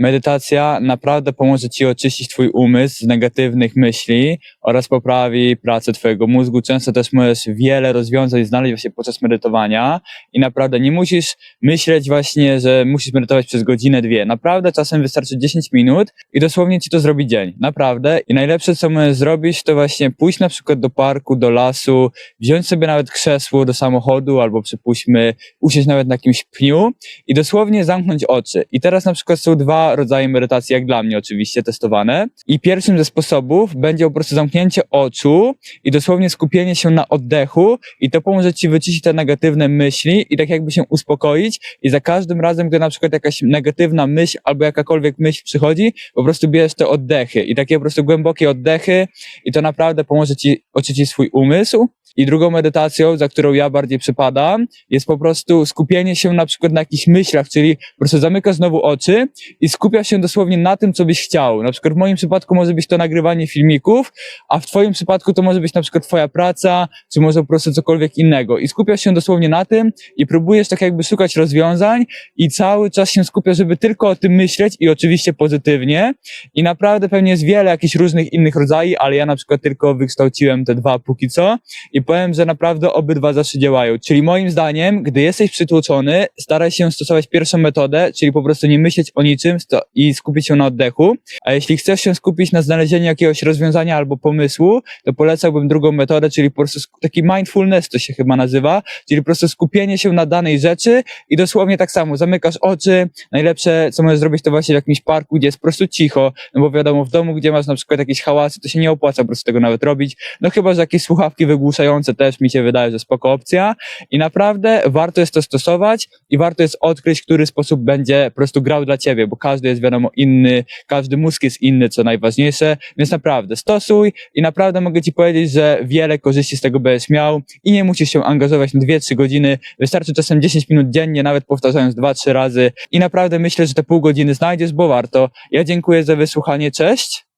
Medytacja naprawdę pomoże Ci oczyścić Twój umysł z negatywnych myśli oraz poprawi pracę Twojego mózgu. Często też możesz wiele rozwiązań znaleźć właśnie podczas medytowania i naprawdę nie musisz myśleć właśnie, że musisz medytować przez godzinę, dwie. Naprawdę czasem wystarczy 10 minut i dosłownie Ci to zrobi dzień. Naprawdę. I najlepsze, co możesz zrobić, to właśnie pójść na przykład do parku, do lasu, wziąć sobie nawet krzesło do samochodu albo przypuśćmy usiąść nawet na jakimś pniu i dosłownie zamknąć oczy. I teraz na przykład są dwa rodzaje medytacji, jak dla mnie oczywiście, testowane. I pierwszym ze sposobów będzie po prostu zamknięcie oczu i dosłownie skupienie się na oddechu i to pomoże Ci wyciszyć te negatywne myśli i tak jakby się uspokoić i za każdym razem, gdy na przykład jakaś negatywna myśl albo jakakolwiek myśl przychodzi, po prostu bierzesz te oddechy i takie po prostu głębokie oddechy i to naprawdę pomoże Ci oczyścić swój umysł. I drugą medytacją, za którą ja bardziej przypadam, jest po prostu skupienie się na przykład na jakichś myślach, czyli po prostu zamykasz znowu oczy i skupiasz się dosłownie na tym, co byś chciał. Na przykład w moim przypadku może być to nagrywanie filmików, a w twoim przypadku to może być na przykład twoja praca, czy może po prostu cokolwiek innego. I skupiasz się dosłownie na tym i próbujesz tak jakby szukać rozwiązań i cały czas się skupiasz, żeby tylko o tym myśleć i oczywiście pozytywnie. I naprawdę pewnie jest wiele jakichś różnych innych rodzajów, ale ja na przykład tylko wykształciłem te dwa póki co i powiem, że naprawdę obydwa zawsze działają. Czyli moim zdaniem, gdy jesteś przytłoczony, staraj się stosować pierwszą metodę, czyli po prostu nie myśleć o niczym i skupić się na oddechu. A jeśli chcesz się skupić na znalezieniu jakiegoś rozwiązania albo pomysłu, to polecałbym drugą metodę, czyli po prostu taki mindfulness to się chyba nazywa, czyli po prostu skupienie się na danej rzeczy i dosłownie tak samo, zamykasz oczy. Najlepsze, co możesz zrobić, to właśnie w jakimś parku, gdzie jest po prostu cicho, no bo wiadomo, w domu, gdzie masz na przykład jakieś hałasy, to się nie opłaca po prostu tego nawet robić. No chyba, że jakieś słuchawki wygłuszające też mi się wydaje, że spoko opcja i naprawdę warto jest to stosować i warto jest odkryć, który sposób będzie po prostu grał dla ciebie, bo każdy jest wiadomo inny, każdy mózg jest inny, co najważniejsze, więc naprawdę stosuj i naprawdę mogę ci powiedzieć, że wiele korzyści z tego będziesz miał i nie musisz się angażować na 2-3 godziny, wystarczy czasem 10 minut dziennie, nawet powtarzając 2-3 razy i naprawdę myślę, że te pół godziny znajdziesz, bo warto. Ja dziękuję za wysłuchanie, cześć.